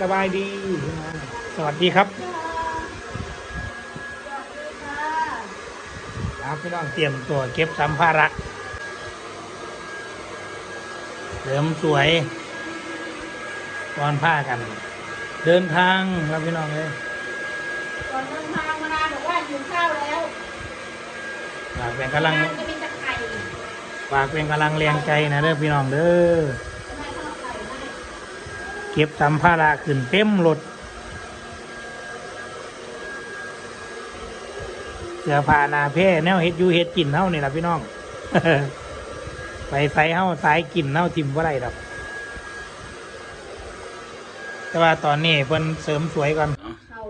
สบายดี สวัสดีครับครับพี่น้องเตรียมตัวเก็บสัมภาระเสริมสวยตอนผ้ากัน เดินทางครับพี่น้องเลยก่อนเดินทางมานาบอกว่าหิวข้าวแล้วฝากเป็นกำลังจะเป็นตะไคร่ฝากเป็นกำลังแรงใจนะเด้อพี่น้องเด้อ ทำไมข้าวไข่ไม่ เก็บสัมภาระขึ้นเต็มรถเสื้อผ้าหนาเพ่แนวเฮ็ดอยูเฮ็ดกินเฮานี่ล่ะพี่น้องไปใส่เฮาสายกินเฮาทิมบ่ได้ดอกแต่ว่าตอนนี้เพิ่นเสริมสวยก่อนเขา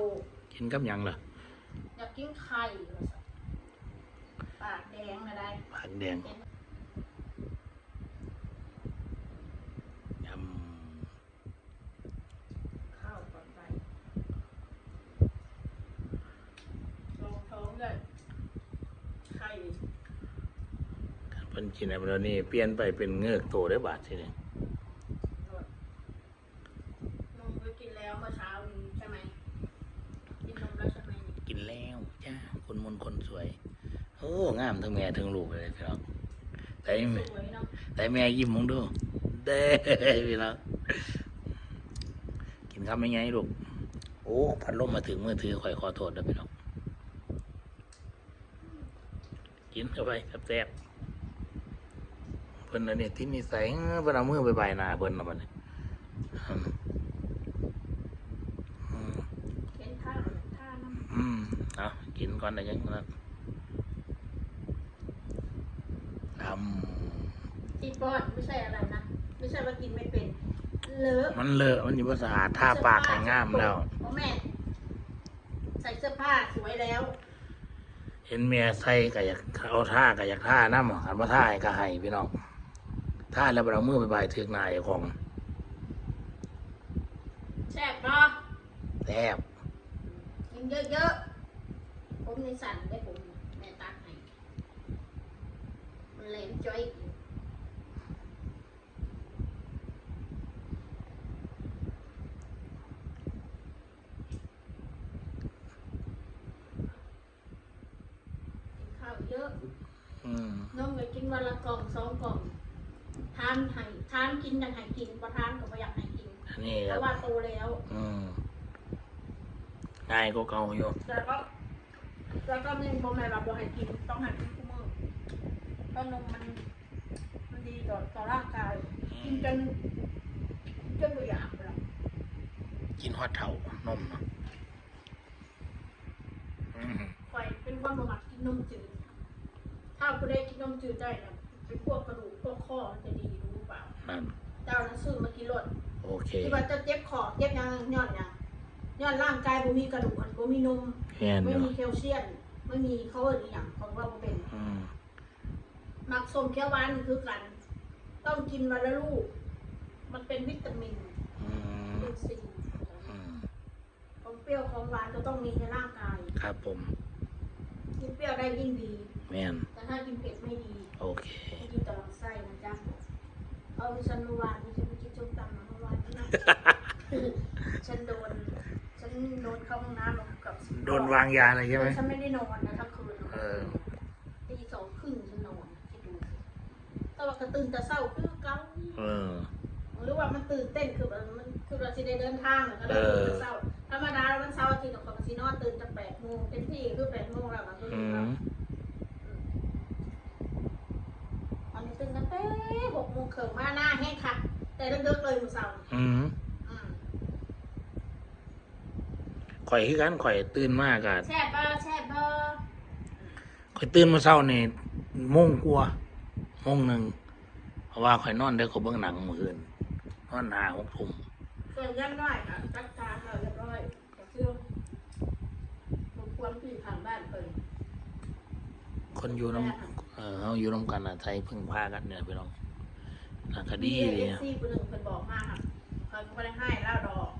กินกับหยังล่ะอยากกินไข่ปากแดงอะไรผักแดงย ข้าวก่อนไปลองท้องเลยไข่ำเพิ่น กินอะไรแล้วนี่เปลี่ยนไปเป็นเงือกโตได้บาททีนี้นมก็กินแล้วเมื่อเช้านี้ใช่ไหมกินนมแล้วใช่ไหมนี่กินแล้วจ้าคนมนต์คนสวยโอ้งามทั้งแม่ทั้งลูกเลยพี่น้องแต่สวยเนาะแต่แม่ยิ้มมองดูเด้พี่น้องกินข้าวไม่ไงลูกโอ้พัดลมมาถึงมือถือข่อยขอโทษนะพี่น้องกินเข้าไปแซ่บๆเพิ่นอันนี้ที่นิสัยเพิ่นเอามือไปใบหน้าเพิ่นเนาะบัดนี้อืมอืมเห็นท่าท่าน้ำอืมเอากินก่อนนะยังนะทตีปอดไม่ใช่อะไรนะ ไม่ใช่ว่ากินไม่เป็น เลอะำมันเลอะ มันอยู่ภาษาท่าปากให้งามแล้วพ่อแม่ใส่เสื้อผ้าสวยแล้ว เห็นเมียใส่ก็อยากเอาท่าก็อยากท่าน้ำหันมาท่าให้ก็ให้พี่น้อง ท่าแล้วเรามือไปบายถึกนายของแซ่บเนาะแทบกินเยอะๆผมในสั่นได้ผมแม่ตักให้มันแหลมจ้อยกินข้าวเยอะ อืม น้องเลยกินวันละกล่องสองกล่อง ทานให้ทา นกินยังให้กินประทานก็ไม่อยากให้กินอันนี้เพครับ ราะว่าโตแล้วอืมง่ายก็เก่าอยู่แต่ก็แล้วก็นี่บ่แม่นว่าบ่ให้กินต้องให้กินทุกมื้อเพราะนมมันมันดีต่อต่อร่างกายกินจนจนบ่อยากแล้วกินฮอดเท่านมเนาะอืมข่อยเป็นคนบ่มักกินนมจืดถ้าผู้ใดกินนมจืดได้นะเป็นพวกกระดูกพวกข้อมันจะดีรู้เปล่า นั่นเจ้านั้นซื้อมากินรดโอเคที่ว่าจะเจ็บคอเจ็บหยังย้อนหยังย้อนร่างกายบ่มีกระดูกอันบ่มีนมแค่นไม่เนาะมีแคลเซียมไม่มีเขาเอิ้นอหย่างของว่าบ่เป็น อืมมักส้มเขียวหวานนี่คือกัน ต้องกินวันละลูก มันเป็นวิตามินอืมเป็นซีอืมของเปรี้ยวของหวานก็ต้องมีในร่างกาย ครับผม กินเปรี้ยวได้ยิ่งดี แม่นแต่ถ้ากินเผ็ดไม่ดีโอเคไม่ดีต่อลำไส้นะจ๊ะ เอาดิฉันเมื่อวานดิฉันไปกินส้มตำมาเมื่อวานนะฉันโดน ฉันโดนเข้าห้องน้ำมากับโดนวางยาอะไรใช่ไหมฉันไม่ได้นอนนะทั้งคืนเออตีสองครึ่งฉันนอนคิดดูสิแต่ว่ากระตื่นแต่เศร้าคือเก่าเออหรือว่ามันตื่นเต้นคือแบบมันคือเราสิได้เดินทางน่ะก็เลยตื่นแต่เศร้าธรรมดาแล้วมันเศร้าร์อาทิตย์ของสินอนตื่นจะแปดโมงเป็นที่คือแปดโมงแล้วมันก็อืตื่นแล้วมอันนี้ตื่นตั้งแต่ หกโมงเขิงมาหน้าแห้งค่ะแต่เลิกๆเลยมื้อเช้าอืมอืมข่อยคือกันข่อยตื่นมากอะแช่บเบอร์แช่บเบอร์ข่อยตื่นมาเช้านี่โมงกลัวาโมงหนึ่งเพราะว่าข่อยนอนได้ก็เบิ่งหนังมื้ออื่นนอนหาหกทุ่มส่วนยังน้อยค่ะจัดการเราเรียบร้อยก็คือผมควรที่ทางบ้านเพิ่นคนอยู่น้ำเออเฮาอยู่น้ำกันอะไทยพึ่งพากันเนี่ยพี่น้อง น่าก็ดีมีดีเอฟซีคนหนึ่งเพิ่นบอกมาค่ะเพิ่นก็ไม่ได้ให้เล่าดอก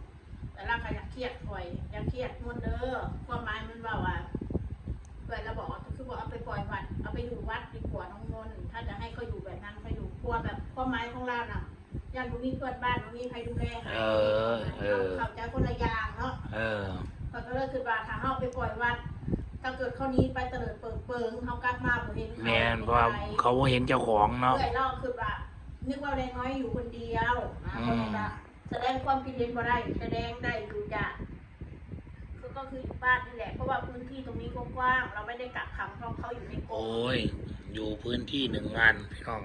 แต่เราก็อยากเครียดคอยอยากเครียดมวนเด้อความหมายมันว่าว่าเพื่อนเราบอกว่าคือบอกเอาไปปล่อยวัด เอาไปอยู่วัดดีกว่าน้องมนต์ถ้าจะให้เขาอยู่แบบนั้นเขาอยู่กลัวแบบความหมายของเราน่ะยันบ่มีเพื่อนบ้านบ่มีใครดูแลให้เออเอออ เข้าใจคนละอย่างเนาะ เออ เขาก็เลยคือว่าถ้าเฮาไปปล่อยวัด ถ้าเกิดเขานี้ไปเตลิดเปิงเปิงเฮากลับมาบ่เห็นเขาแมนเพราะว่าเขาบ่เห็นเจ้าของเนาะเพื่อนเราคือว่า นึกว่าแดงน้อยอยู่คนเดียวนะอืมเขาบอกว่าแสดงความคิดเห็นบ่ได้แสดงได้อยู่จ้ะคือก็คืออยู่บ้านนี่แหละเพราะว่าพื้นที่ตรงนี้กว้างๆเราไม่ได้กักขังเพราะเขาอยู่ในกรโอ้ยอยู่พื้นที่หนึ่งงานพี่น้อง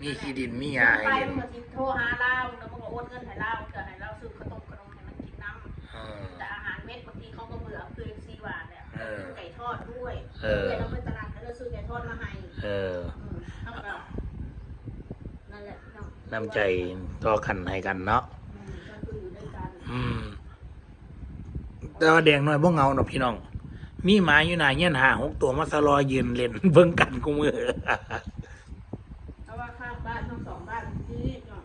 มีที่ดินมียาให้ไปเล่นมันก็สิโทรหาเราแล้วมันก็โอนเงินให้เราเกิดให้เราซื้อขนมขนมให้มันกินน้ำเออแต่อาหารเม็ดบางทีเขาก็เบื่อคือซีหวานเนี่ยเออซื้อไก่ทอดด้วยเออ เดี๋ยวเราไปตลาดแล้วเราซื้อไก่ทอดมาให้ เออ อืมเท่ากับนั่นแหละพี่ น้องน้ำใจต่อกันให้กันเนาะอืมก็คืออยู่ด้วยกันอืมแต่ว่าแดงน้อยบ่เหงาเนาะพี่น้อง มีหมาอยู่หน้าเงี้ยนหาหกตัวมาสลอยืนเล่นเบิ่งกันกูมือเพราะว่าข้างบ้านทั้งสองบ้านที่เนาะ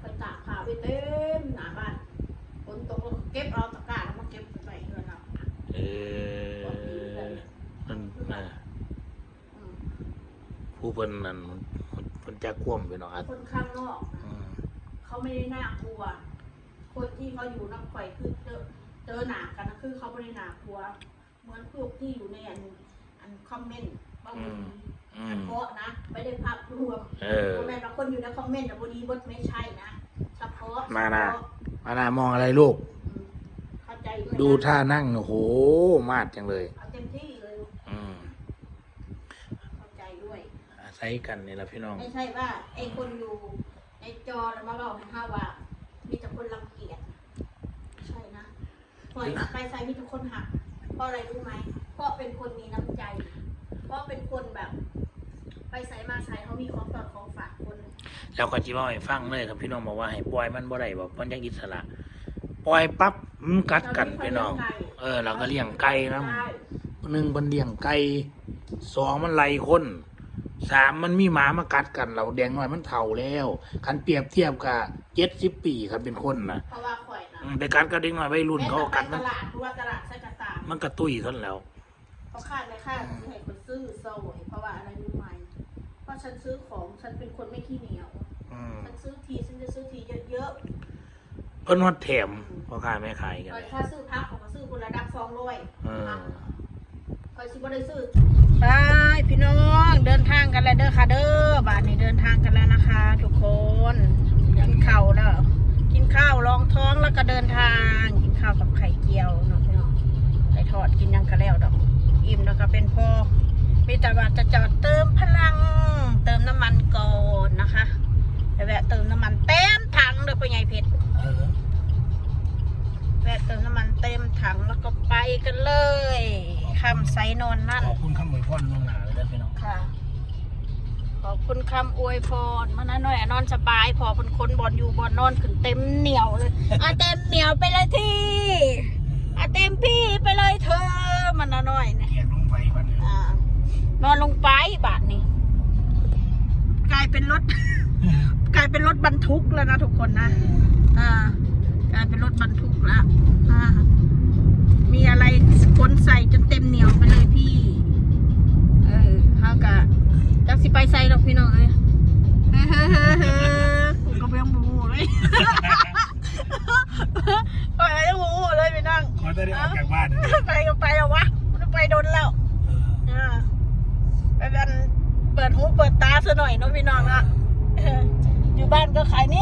ไปตากผ้าไปเต็มหน้าบ้านฝนตกแล้วก็เก็บเอาตะกร้าแล้วมาเก็บไปเงินเอาเออมันน่ะอืมผู้เพิ่นนั่นเพิ่น จะคว่ำไปเนาะอะคนข้างนอกนะอืมเขาไม่ได้น่ากลัว คนที่เขาอยู่น้ำข่อยคือเจอเจอหนากันนะคือเขาไม่ได้น่ากลัว เหมือนพวกที่อยู่ในอันอันคอมเมนต์บางทีอืเฉมพาะนะไม่ได้ภาพรวมเออ คอมเมนต์บางคนอยู่ในคอมเมนต์แต่บดีบดไม่ใช่นะเฉพาะมานะ เฉพามาหน้ามองอะไรลูก อืมเข้าใจด้วยนะดูท่านั่งโอ้โหมาดจังเลย เอาเต็มที่เลย อืม เข้าใจด้วย อาศัยกันนี่ละพี่น้อง ไม่ใช่ว่าไอ้คนอยู่ในจอแล้วมาบอกให้ห้าว่า มีแต่คนรังเกียจใช่นะปล่อยไปใส่มีแต่คนหัก เพราะอะไรรู้ไหมเพราะเป็นคนมีน้ำใจ เพราะเป็นคนแบบ ไปใส่มาใส่เขามีของฝากของฝากคน แล้วก็จิว่าให้ฟังเลยครับพี่น้องบอกว่าให้ปล่อยมันบ่ได้บอกมันยังอิสระ ปล่อยปั๊บมันกัดกันพี่น้อง เออ เราก็เลี้ยงไก่นะใช่หนึ่งมันเลี้ยงไก่สองมันไล่คน สามมันมีหมามากัดกันเราแดงน้อยมันเฒ่าแล้วคันเปรียบเทียบกับเจ็ดสิบปีครับเป็นคนนะเพราะว่าข่อยนะอืมไปกัดก็เด็กน้อยวัยรุ่นเขาก็กักัดดตมันลาดหรือว่าตลาดใช้กระตามมันกระตุ้ยท่านแล้ว เขาคาดไม่คาดซื้อให้คนซื้อโซ่เพราะว่าอะไรรู้ไหมเพราะฉันซื้อของฉันเป็นคนไม่ขี้เหนียว อืมฉันซื้อทีฉันจะซื้อทีเยอะเพิ่นว่าแถมพ่อค้าแม่ขายๆกันคอเลยยค่าซื้อพักของก็ซื้อคนละดับสองร้อยเออค อยซื้อบ่ได้ซื้อไปพี่น้องเดินทางกันแล้วเด้อค่ะเด้อบาทนี้เดินทางกันแล้วนะคะ ทุกคนกินข้าวแล้วกินข้าวรองท้องแล้วก็เดินทาง กินข้าวกับไข่เจียวเนาะพี่น้องไข่ทอดกินยังกะแล้วดอก อิ่มแล้วก็เป็นพอมีแต่ว่าจะจอดเติมพลัง เติมน้ำมันนะคะไปแวะเติมน้ำมันเต็มถังเลยพ่อใหญ่เพชร เออ แวะเติมน้ำมันเต็มถังแล้วก็ไปกันเลยคำไซนอนนั่น ขอบคุณคำอวยพรล่วงหน้าเลยนะพี่น้องค่ะ ขอบคุณคำอวยพรมานะหน่อยอะนอนสบาย พอคนคนบอลอยู่บอลนอนขึ้นเต็มเหนียวเลยอะเต็มเหนียวไปเลยที่อะเต็มพี่ไปเลยเธอมันนะหน่อยเนี่ยเกียรลงไปบัดนี้อ่านอนลงไปบาทนี้กลายเป็นรถ กลายเป็นรถบรรทุกแล้วนะทุกคนนะ อ่ากลายเป็นรถบรรทุกแล้วอ่า มีอะไรขนใส่จนเต็มเหนียวไปเลยพี่ เออเฮากะจักสิไปใส่ดอกพี่น้องเอ้ยเฮ้ยเฮ้ยเฮ้ยเฮ้ยกูก็ไม่ต้องบูเลยไปไม่ต้องบูเลยพี่น้องขอจะได้ออกจากบ้านไปก็ไปแล้ววะมันไปโดนแล้วอ่าไปเป็นเปิดหูเปิดตาซะหน่อยเน้องพี่น้องอะเอออยู่บ้านก็ขายเนี่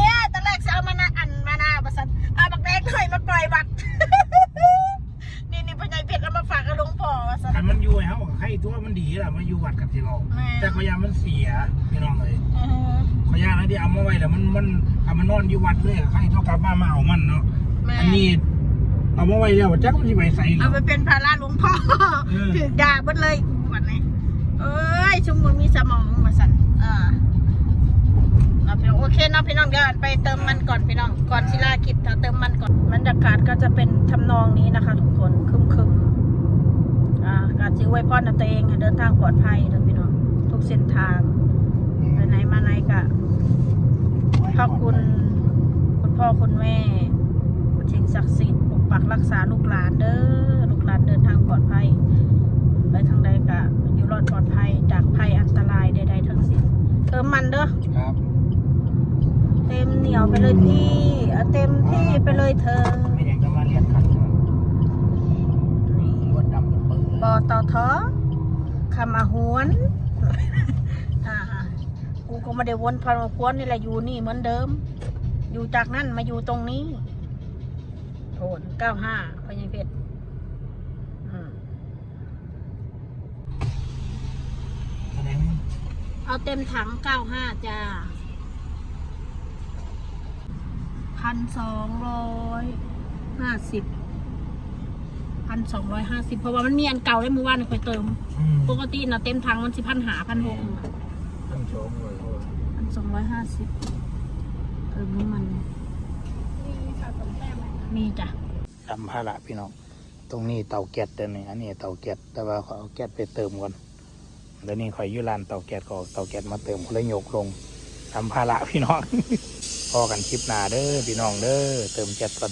มันเอามันนอนอยู่วัดเลยใครเท่ากลับมามาเอามันเนาะแม่อันนี้เอามาไว้แล้วจักมันสิไปใส่แล้เอาวไปเป็นภาระหลวงพ่อเออ ถือด่าเบดเลยวันนี้เอ้ยชุมมันมีสมองมาสันอ่าเอาพี่น้องโอเคเนาะพี่น้องเดี๋ยวไปเติมมันก่อนพี่น้องก่อนศิลาคลิปถ้าเติมมันก่อนบรรยากาศก็จะเป็นทำนองนี้นะคะ ทุกคนคึมคึมๆอ่าการซื้อไว้พ่อนะตัวเองให้เดินทางปลอดภัยเด้อพี่น้องทุกเส้นทางไปไหนมาไหนก็ ขอบคุณ คุณพ่อคุณแม่สิ่งศักดิ์สิทธิ์ปกปักรักษาลูกหลานเด้อลูกหลานเดินทางปลอดภัย ไปทางใดก็อยู่รอดปลอดภัยจากภัยอันตรายใดๆทั้งสิ้นเติมมันเด้อครับเต็มเหนียวไปเลยพี่เอาเต็มที่ไปเลยเธอไม่อยากจะมาเรียกขันนี่รถดำเปิดบเลอยตอทอคำอาหวนอ่า กูก็ไม่ได้วนพันมาพวนนี่แหละอยู่นี่เหมือนเดิม อยู่จากนั่นมาอยู่ตรงนี้โทนเก้าห้าพญเพชรอืมแสดงเอาเต็มถังเก้าห้าจ้าพันสองร้อยห้าสิบพันสองร้อยห้าสิบเพราะว่ามันมีอันเก่าได้มือว่านเคยเติมอืมปกตินะเต็มถังมันสิพันหาพันหกท่านชมเลยเขาว่าพันสองร้ อยห้าสิบเติมน้ำมัน มีจ้ะสัมภาระพี่น้อง ตรงนี้เตาแก๊สเดี๋ยวนี้อันนี้เตาแก๊สแต่ว่าเขาเอาแก๊สไปเติมก่อนเดี๋ยวนี้คอยอยุลานเตาแก๊สก็เอาเตาแก๊สมาเติมเขาเลยยกลงสัมภาระพี่น้อง พอกันคลิปหน้าเด้อพี่น้องเด้อเติมแก๊สก่อน